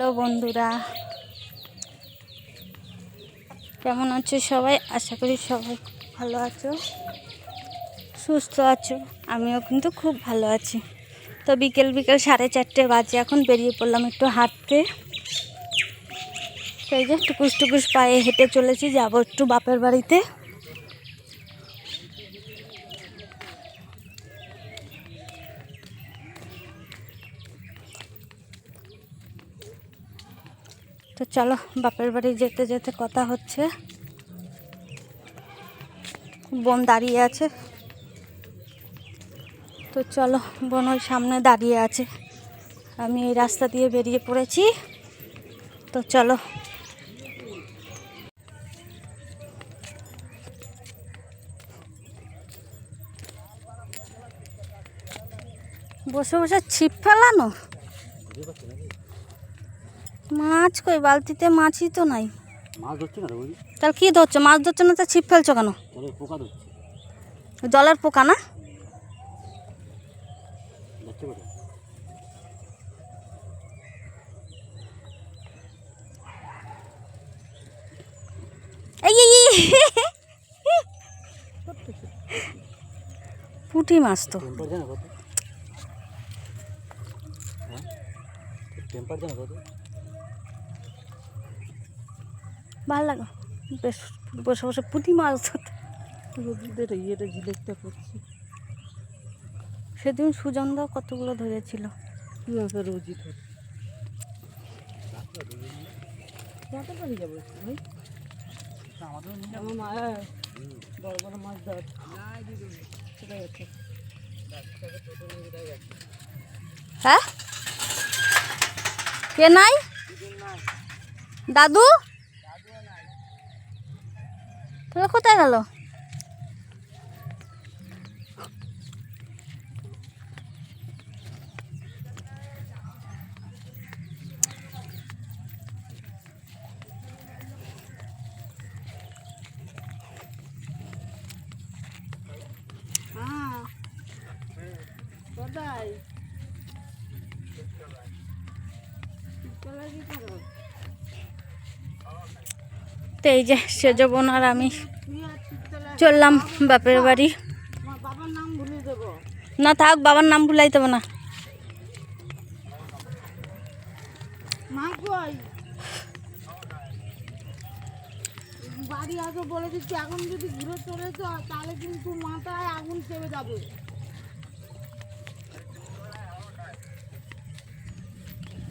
Hello বন্ধুরা। কেমন আছো সবাই? আশা করি সবাই ভালো আছো, সুস্থ আছো, আমিও কিন্তু খুব ভালো আছি। তো বিকেল বিকেল সাড়ে চারটে বাজে, এখন বেরিয়ে পড়লাম একটু হাঁটতে। সেই যে টুকুস টুকুস পায়ে হেঁটে চলেছি, যাব একটু বাপের বাড়িতে। তো চলো, বাপের বাড়ি যেতে যেতে কথা হচ্ছে। বোন দাঁড়িয়ে আছে। তো চলো, বোন ওই সামনে দাঁড়িয়ে আছে। আমি এই রাস্তা দিয়ে বেরিয়ে পড়েছি। তো চলো। বসে বসে ছিপ ফেলানো? মাছ কই? বালতিতে মাছই তো নাই। মাছ ধরছে না তাহলে কী ধরছো? মাছ ধরছো না তো ছিপ ফেলছো কেন? তাহলে পোকা ধরছে। জলের পোকা না। পুঁটি মাছ তো। টেম্পার জানো কত হ্যাঁ টেম্পার জানো কত ভালো লাগো। বেশ বসে বসে পুঁটি মাছ ধরতে। রোগীদের ইয়েটা জিলেটটা করছি। সেদিন সুজনদাও কতগুলো ধরেছিল। রোজই ধর কত পারি যাব ভাই। আমার মা হ্যাঁ, বড় বড় মাছ ধর। হ্যাঁ? কে নাই? দাদু? তোরা কোথায় গেল হ্যাঁ কোথায় কোথায় কি করো তো এই যে সেজ বোন আর আমি চললাম বাপের বাড়ি। না থাক, বাবার নাম ভুলাইতে না। বাড়ি আগে বলে দিচ্ছি এখন যদি ঘুরে চলে তো তাহলে কিন্তু মাথায় আগুন চেপে যাবে।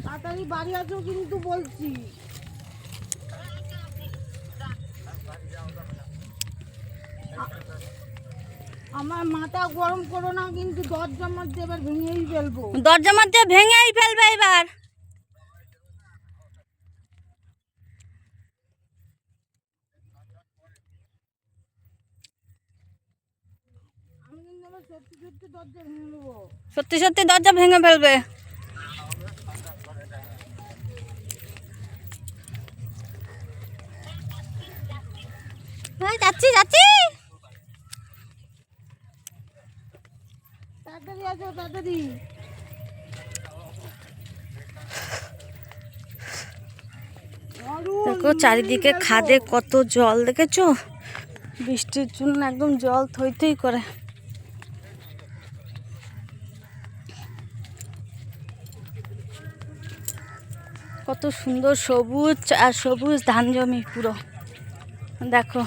তাড়াতাড়ি বাড়ি আসো কিন্তু বলছি। আমার মাথা গরম করো না কিন্তু দরজা মধ্যে এবার ভেঙেই ফেলব। দরজা মধ্যে ভেঙেই ফেলবে এবার। আমি সত্যি সত্যি দরজা ভেঙে ফেলবে। যাচ্ছি যাচ্ছি। তাড়াতাড়ি আসো তাড়াতাড়ি। দেখো চারিদিকে খাদে কত জল দেখেছ? বৃষ্টির জন্য একদম জল থই থই করে। কত সুন্দর সবুজ আর সবুজ ধান জমি পুরো। দেখো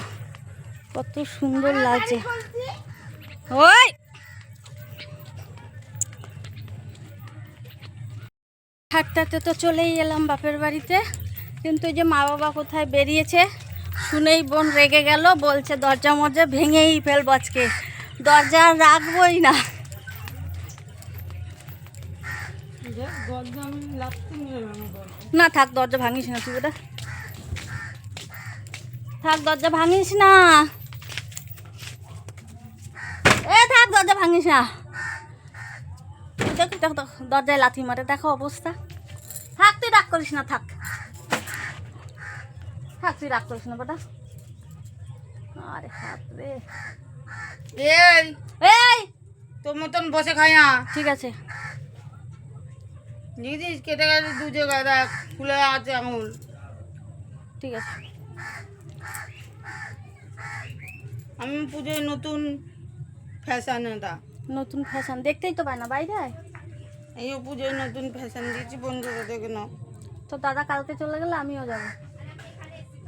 কত সুন্দর লাগছে। ওই! হাঁটতে তো চলেই এলাম বাপের বাড়িতে। কিন্তু যে মা বাবা কোথায় বেরিয়েছে, শুনেই বোন রেগে গেল, বলছে, দরজা মরজা ভেঙেই ফেলব আজকে। দরজা রাখবই না। না, থাক, দরজা ভাঙিস না তুই ওটা। থাক, দরজা ভাঙিস না। এ, থাক, দরজা ভাঙিস না। দরজায় লাথি মারে, দেখো অবস্থা। রাগ করিস না থাক। থাক তুই রাগ করিস না বেটা। আরে হাত রে এই এই! তোর মতন বসে খাই না। ঠিক আছে। দেখেছিস কেটে গেছে দু জায়গায় দেখ ফুলে আছে আঙুল। ঠিক আছে। আমি পুজোয় নতুন ফ্যাশন এটা। নতুন ফ্যাশন দেখতেই তো পায় না বাইরে। এই পুজোয় নতুন ফ্যাশন দিয়েছি বন্ধুরা দেখে নাও। তো দাদা কালকে চলে গেলে আমিও যাব।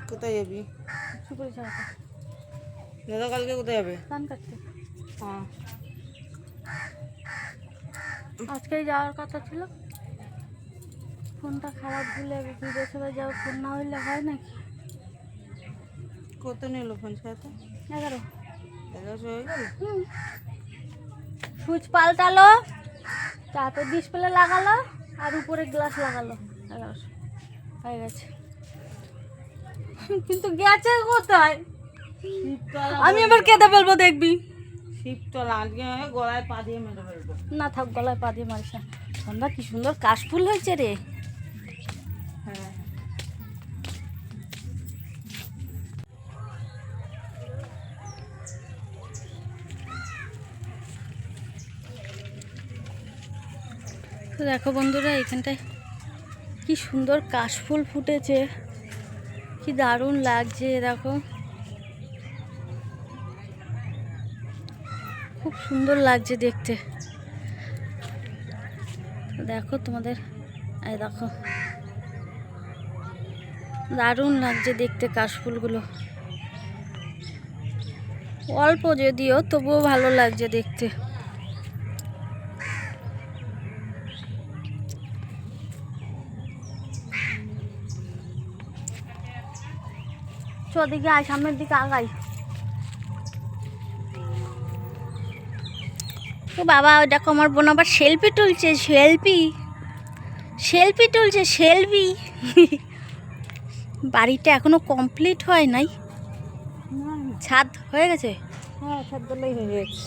কোথায় যাবি? সুপুরি ছাড়াতে দাদা কালকে কোথায় যাবে? ধান কাটতে হ্যাঁ আজকেই যাওয়ার কথা ছিল। ফোনটা খারাপ ভুলে বিদেশে যাওয়ার ফোন না হইলে হয় নাকি? কত নিল ফোন সাথে এগারো। এগারোশো হয়ে গেল? সুইচ পাল্টালো তারপর ডিসপ্লে লাগালো আর উপরে গ্লাস লাগালো এগারোশো। হয়ে গেছে। কিন্তু গেছে কোথায়? আমি এবার কেঁদে ফেলব দেখবি। শিবতলা আজকে গলায় পা দিয়ে মেরে ফেলব। না থাক গলায় পা দিয়ে মারিস না। সন্ধ্যা কি সুন্দর কাশফুল হয়েছে রে। হ্যাঁ। তো দেখো বন্ধুরা এখানটায় কি সুন্দর কাশফুল ফুটেছে। কি দারুণ লাগছে এরকম খুব সুন্দর লাগছে দেখতে। দেখো তোমাদের, এই দেখো। দারুণ লাগছে দেখতে কাশফুলগুলো। অল্প যদিও, তবুও ভালো লাগছে দেখতে। চো দিকে আয় সামনের দিকে আগাই। ও বাবা ওই দেখো আমার বোন আবার সেলফি তুলছে সেলফি সেলফি তুলছে সেলফি বাড়িটা এখনও কমপ্লিট হয় নাই। ছাদ হয়ে গেছে? হ্যাঁ দলেই হয়ে গেছে।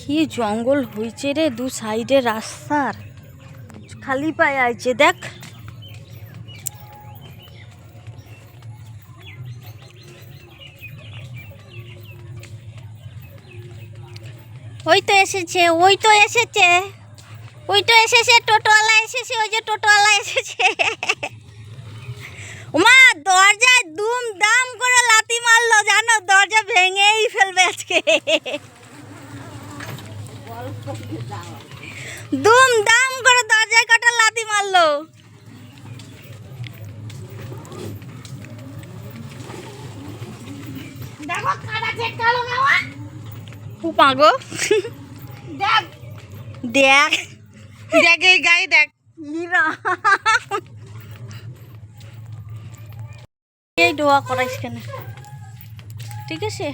কি জঙ্গল হয়েছে রে দু সাইডে রাস্তার। খালি পায়ে আইছে দেখ। ওই তো এসেছে, ওই তো এসেছে। ওই তো এসেছে, টোটোওয়ালা এসেছে, ওই যে টোটোওয়ালা এসেছে। মা দরজায় দুম দাম করে লাথি মারলো, জানো? দরজা ভেঙেই ফেলবে আজকে দুম দাম করে দরজায় কটা লাথি মারলো দেখো কাটা চেক কালো গাওয়া পাগো দেখ। দেখ। দেখ এই গায়ে দেখ। ইরা। এই দোয়া করাইস কেন? ঠিক আছে?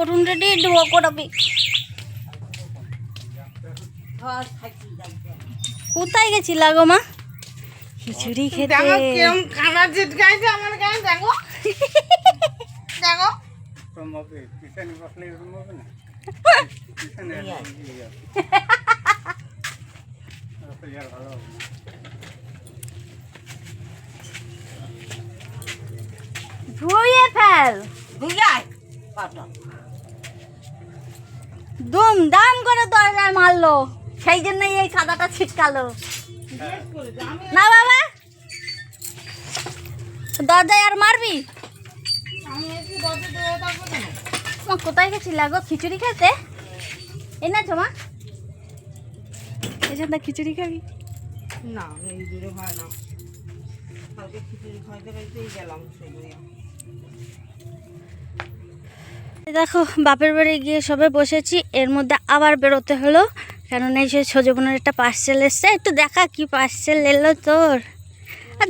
অরুণ রেডি দোয়া করাবি। কোথায় গেছিলা গো মা? খিচুড়ি খেতে। দেখো কিরম কানা গাইছে আমার গায়ে দেখো। দেখো ধুয়ে ফেল। দুম দাম করে দরজায় মারলো। সেই জন্যই এই কাদাটা ছিটকালো। না বাবা। দরজায় আর মারবি আমি একটু দরজা দিয়ে থাকব কেন মা কোথায় গেছিলা গো খিচুড়ি খেতে? এনেছো মা এসে না খিচুড়ি খাবি না এই দূরে হয় না। কালকে খিচুড়ি খাইতে খাইতেই গেলাম সেগুলো। এই দেখো বাপের বাড়ি গিয়ে সবে বসেছি এর মধ্যে আবার বেরোতে হলো। কেননা এই যে সজবনের একটা পার্সেল এসছে একটু দেখা কি পার্সেল এলো তোর।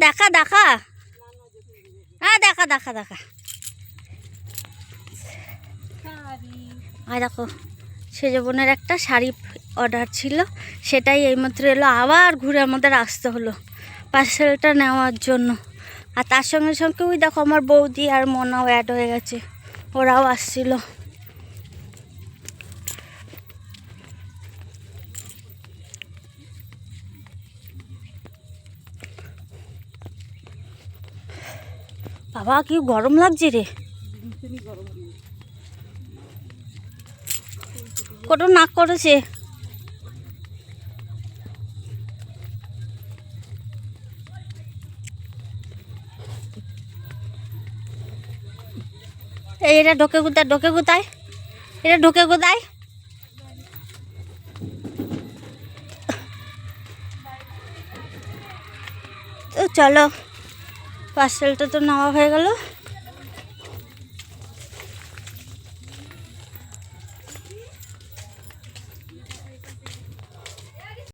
দেখা দেখা। হ্যাঁ দেখা দেখা দেখা। আর দেখো সেজবনের একটা শাড়ি অর্ডার ছিল, সেটাই এইমাত্র এলো, আবার ঘুরে আমাদের আসতে হলো পার্সেলটা নেওয়ার জন্য। আর তার সঙ্গে সঙ্গে ওই দেখো আমার বৌদি আর মনাও অ্যাড হয়ে গেছে, ওরাও আসছিল। বাবা, কি গরম লাগছে রে? কত নাক করেছে। এটা ঢোকে কোথায়? ঢোকে কোথায়? এটা ঢোকে কোথায়? তো চলো পার্সেলটা তো নেওয়া হয়ে গেল।